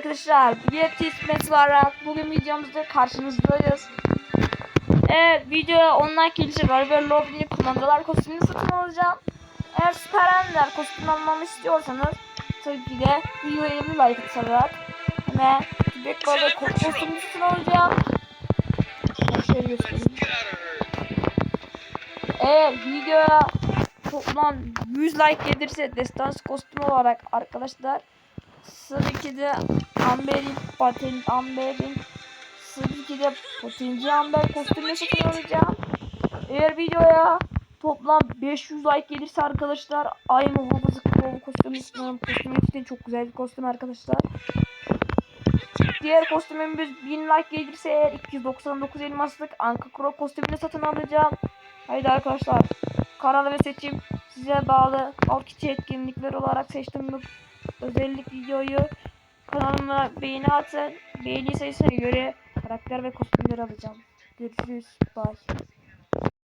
arkadaşlar. Bir ismet var. Bugün videomuzda karşınızdayız. Evet videoya online kilisi var ve Lobby'nin kumandalar kostümünü satın alacağım. Eğer Süper Ender kostüm almamı istiyorsanız tabii ki de videoya 20 like atarak ve Balığı kostümünü satın alacağım. Şöyle göstereyim. Eğer videoya toplam 100 like gelirse destans kostümü olarak arkadaşlar Sıra 2'de Amber'in paten Amber'in Sıra 2'de patenci Amber kostümü alacağım. Eğer videoya toplam 500 like gelirse arkadaşlar Ay muhafızı kılavuz kostümü istiyorum. Kostüm için çok güzel bir kostüm arkadaşlar. Diğer kostümümüz 1000 like gelirse eğer 299 elmaslık Anka Kro kostümünü satın alacağım. Haydi arkadaşlar. Karar ve seçim size bağlı. İçi etkinlikler olarak seçtiğim bu özellik videoyu kanalıma beğeni atın. Beğeni sayısına göre karakter ve kostümleri alacağım. Görüşürüz. Bye.